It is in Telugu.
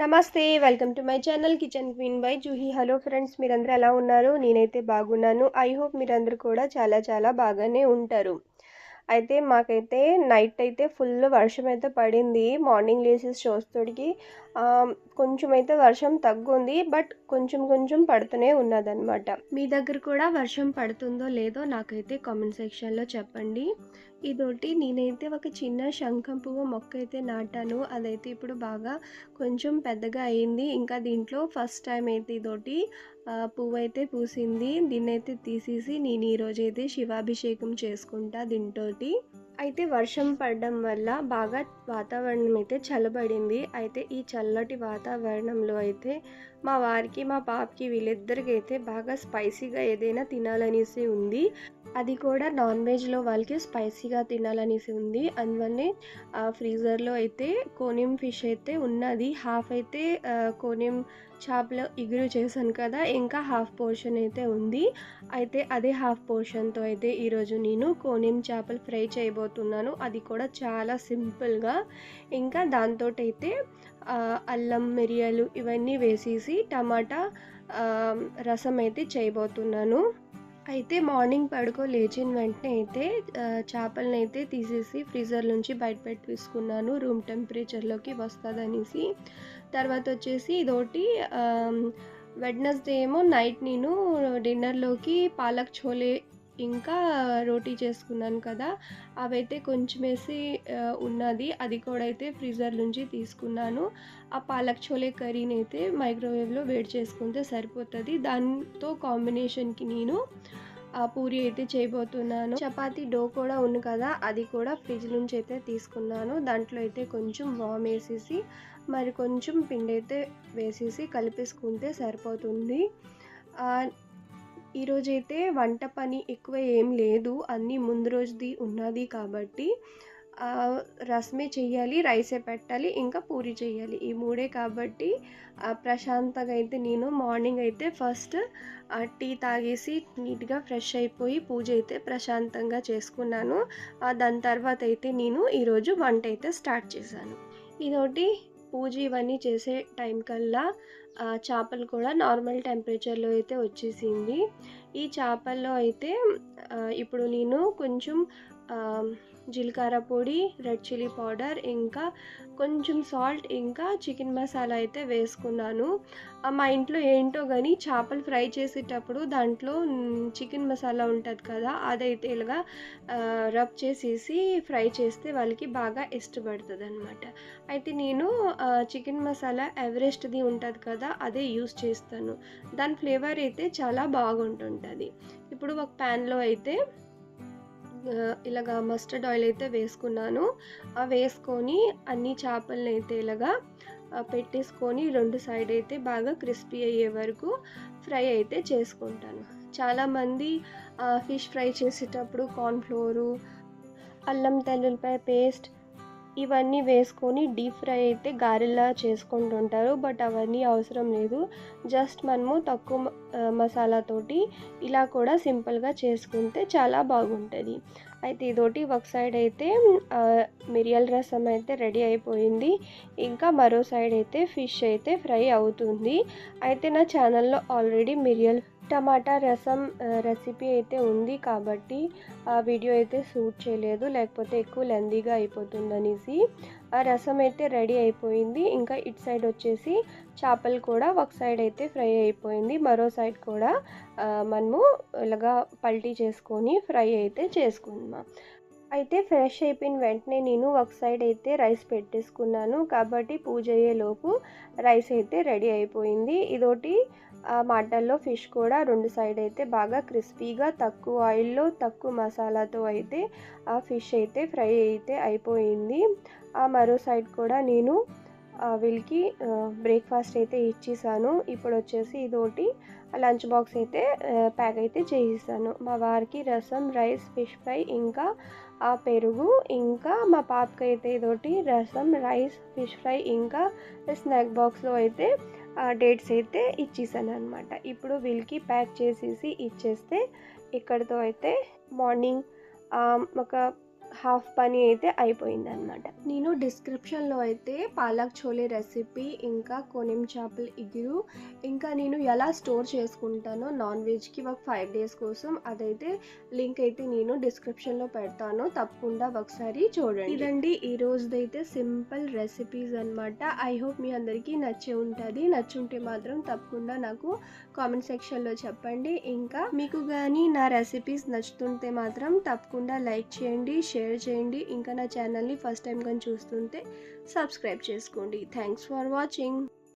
నమస్తే welcome to my channel kitchen queen by Juhi. Hello friends మీరందరూ ఎలా ఉన్నారు? నేనైతే బాగున్నాను. ఐ హోప్ మీరందరూ కూడా చాలా చాలా బాగానే ఉంటారు. అయితే మాకైతే నైట్ అయితే ఫుల్ వర్షం అయితే పడింది. మార్నింగ్ లేసేసి చూస్తోడికి కొంచెం అయితే వర్షం తగ్గుంది బట్ కొంచెం కొంచెం పడుతూనే ఉన్నదన్నమాట. మీ దగ్గర కూడా వర్షం పడుతుందో లేదో నాకైతే కామెంట్ సెక్షన్లో చెప్పండి. ఇదోటి నేనైతే ఒక చిన్న శంఖం పువ్వు మొక్క అయితే నాటాను. అదైతే ఇప్పుడు బాగా కొంచెం పెద్దగా అయింది. ఇంకా దీంట్లో ఫస్ట్ టైం అయితే ఇదోటి పువ్వు అయితే పూసింది. దీన్నైతే తీసేసి నేను ఈరోజైతే శివాభిషేకం చేసుకుంటా దీంతోటి. అయితే వర్షం పడడం వల్ల బాగా వాతావరణం అయితే చల్లబడింది. అయితే ఈ చల్లటి వాతావరణంలో అయితే మా వారికి మా పాపకి వీళ్ళిద్దరికి అయితే బాగా స్పైసీగా ఏదైనా తినాలనేసి ఉంది. అది కూడా నాన్ వెజ్లో వాళ్ళకి స్పైసీగా తినాలనేసి ఉంది. అందువల్లే ఆ, ఫ్రీజర్లో అయితే కోనియం ఫిష్ అయితే ఉన్నది. హాఫ్ అయితే కోనిం కోనియం చేపలు ఇగురు చేశాను కదా ఇంకా హాఫ్ పోర్షన్ అయితే ఉంది. అయితే అదే హాఫ్ పోర్షన్తో అయితే ఈరోజు నేను కోనేం చేపలు ఫ్రై చేయబోతున్నాను. అది కూడా చాలా సింపుల్గా. ఇంకా దాంతో అయితే అల్లం మిరియాలు ఇవన్నీ వేసేసి టమాటా రసం అయితే చేయబోతున్నాను. అయితే మార్నింగ్ పడుకో లేచిన వెంటనే అయితే చేపలను అయితే తీసేసి ఫ్రీజర్ నుంచి బయట పెట్టి తీసుకున్నాను. రూమ్ టెంపరేచర్లోకి వస్తుందనేసి. తర్వాత వచ్చేసి ఇదోటి వెడ్నెస్డే ఏమో నైట్ నేను డిన్నర్లోకి పాలక్ చోలే ఇంకా రోటీ చేసుకున్నాను కదా అవైతే కొంచెం వేసి ఉన్నది. అది కూడా అయితే ఫ్రీజర్ నుంచి తీసుకున్నాను. ఆ పాలక్ చోలే కర్రీని అయితే మైక్రోవేవ్లో వేడి చేసుకుంటే సరిపోతుంది. దాంతో కాంబినేషన్కి నేను ఆ పూరి అయితే చేయబోతున్నాను. చపాతీ డో కూడా ఉంది కదా అది కూడా ఫ్రిడ్జ్ నుంచి అయితే తీసుకున్నాను. దాంట్లో అయితే కొంచెం వామ్ వేసేసి మరి కొంచెం పిండి అయితే వేసేసి కలిపేసుకుంటే సరిపోతుంది. ఈరోజైతే వంట పని ఎక్కువ ఏం లేదు. అన్నీ ముందు రోజుది ఉన్నది కాబట్టి రసమే చెయ్యాలి రైసే పెట్టాలి ఇంకా పూరి చేయాలి ఈ మూడే కాబట్టి ప్రశాంతంగా అయితే నేను మార్నింగ్ అయితే ఫస్ట్ టీ తాగేసి నీట్గా ఫ్రెష్ అయిపోయి పూజ అయితే ప్రశాంతంగా చేసుకున్నాను. దాని తర్వాత అయితే నేను ఈరోజు వంట అయితే స్టార్ట్ చేశాను. ఇదొకటి పూజ ఇవన్నీ చేసే టైం కల్లా ఆ, చేపలు కూడా నార్మల్ టెంపరేచర్లో అయితే వచ్చేసింది. ఈ చేపల్లో అయితే ఇప్పుడు నేను కొంచెం జీలకర్ర పొడి రెడ్ చిల్లీ పౌడర్ ఇంకా కొంచెం సాల్ట్ ఇంకా చికెన్ మసాలా అయితే వేసుకున్నాను. మా ఇంట్లో ఏంటో కానీ చేపలు ఫ్రై చేసేటప్పుడు దాంట్లో చికెన్ మసాలా ఉంటుంది కదా అదైతే ఇలాగా రబ్ చేసేసి ఫ్రై చేస్తే వాళ్ళకి బాగా ఇష్టపడుతుంది అనమాట అయితే నేను చికెన్ మసాలా ఎవరెస్ట్ది ఉంటుంది కదా అదే యూస్ చేస్తాను. దాని ఫ్లేవర్ అయితే చాలా బాగుంటుంటుంది. ఇప్పుడు ఒక ప్యాన్లో అయితే ఇలాగా మస్టర్డ్ ఆయిల్ అయితే వేసుకున్నాను. ఆ వేసుకొని అన్ని చేపలను అయితే ఇలాగా పెట్టేసుకొని రెండు సైడ్ అయితే బాగా క్రిస్పీ అయ్యే వరకు ఫ్రై అయితే చేసుకుంటాను. చాలామంది ఫిష్ ఫ్రై చేసేటప్పుడు కార్న్ఫ్లోరు అల్లం తెల్లుల్లిపాయ పేస్ట్ ఇవన్నీ వేసుకొని డీప్ ఫ్రై అయితే గారెలా చేసుకుంటుంటారు బట్ అవన్నీ అవసరం లేదు. జస్ట్ మనము తక్కువ మసాలాతోటి ఇలా కూడా సింపుల్గా చేసుకుంటే చాలా బాగుంటుంది. అయితే ఇదోటి ఒక సైడ్ అయితే మిరియల్ మిరియాల రసం అయితే రెడీ అయిపోయింది. ఇంకా మరో సైడ్ అయితే ఫిష్ అయితే ఫ్రై అవుతుంది. అయితే నా ఛానల్లో ఆల్రెడీ మిరియల్ టమాటా రసం రెసిపీ అయితే ఉంది కాబట్టి ఆ వీడియో అయితే షూట్ చేయలేదు. లేకపోతే ఎక్కువ లెందీగా అయిపోతుంది అనేసి ఆ రసం అయితే రెడీ అయిపోయింది. ఇంకా ఇటు సైడ్ వచ్చేసి చేపలు కూడా ఒక సైడ్ అయితే ఫ్రై అయిపోయింది. మరో సైడ్ కూడా మనము ఇలాగా పల్టీ చేసుకొని ఫ్రై అయితే చేసుకుందాం. అయితే ఫ్రెష్ అయిపోయిన వెంటనే నేను ఒక సైడ్ అయితే రైస్ పెట్టేసుకున్నాను. కాబట్టి పూజ అయ్యేలోపు రైస్ అయితే రెడీ అయిపోయింది. ఇదోటి ఆ మాటల్లో ఫిష్ కూడా రెండు సైడ్ అయితే బాగా క్రిస్పీగా తక్కువ ఆయిల్లో తక్కువ మసాలాతో అయితే ఆ ఫిష్ అయితే ఫ్రై అయితే అయిపోయింది. ఆ మరో సైడ్ కూడా నేను వీళ్ళకి బ్రేక్ఫాస్ట్ అయితే ఇచ్చేసాను. ఇప్పుడు వచ్చేసి ఇదోటి లంచ్ బాక్స్ అయితే ప్యాక్ అయితే చేయిస్తాను మా వారికి రసం రైస్ ఫిష్ ఫ్రై ఇంకా ఆ పెరుగు ఇంకా మా పాపకి అయితే ఇదోటి రసం రైస్ ఫిష్ ఫ్రై ఇంకా స్నాక్ బాక్స్లో అయితే డేట్స్ అయితే ఇచ్చేసాను అనమాట ఇప్పుడు వీళ్ళకి ప్యాక్ చేసేసి ఇచ్చేస్తే ఇక్కడితో అయితే మార్నింగ్ ఒక హాఫ్ పని అయితే అయిపోయిందనమాట నేను డిస్క్రిప్షన్లో అయితే పాలక్ చోలే రెసిపీ ఇంకా కొనిం చేపల ఇగురు ఇంకా నేను ఎలా స్టోర్ చేసుకుంటానో నాన్ వెజ్కి ఒక ఫైవ్ డేస్ కోసం అదైతే లింక్ అయితే నేను డిస్క్రిప్షన్లో పెడతాను. తప్పకుండా ఒకసారి చూడండి. ఇదండి ఈ రోజుదైతే సింపుల్ రెసిపీస్ అనమాట ఐ హోప్ మీ అందరికీ నచ్చే ఉంటుంది. నచ్చుంటే మాత్రం తప్పకుండా నాకు కామెంట్ సెక్షన్లో చెప్పండి. ఇంకా మీకు కానీ నా రెసిపీస్ నచ్చుతుంటే మాత్రం తప్పకుండా లైక్ చేయండి షేర్ చేయండి. ఇంకా నా ఛానల్ని ఫస్ట్ టైం కానీ చూస్తుంటే సబ్స్క్రైబ్ చేసుకోండి. Thanks for watching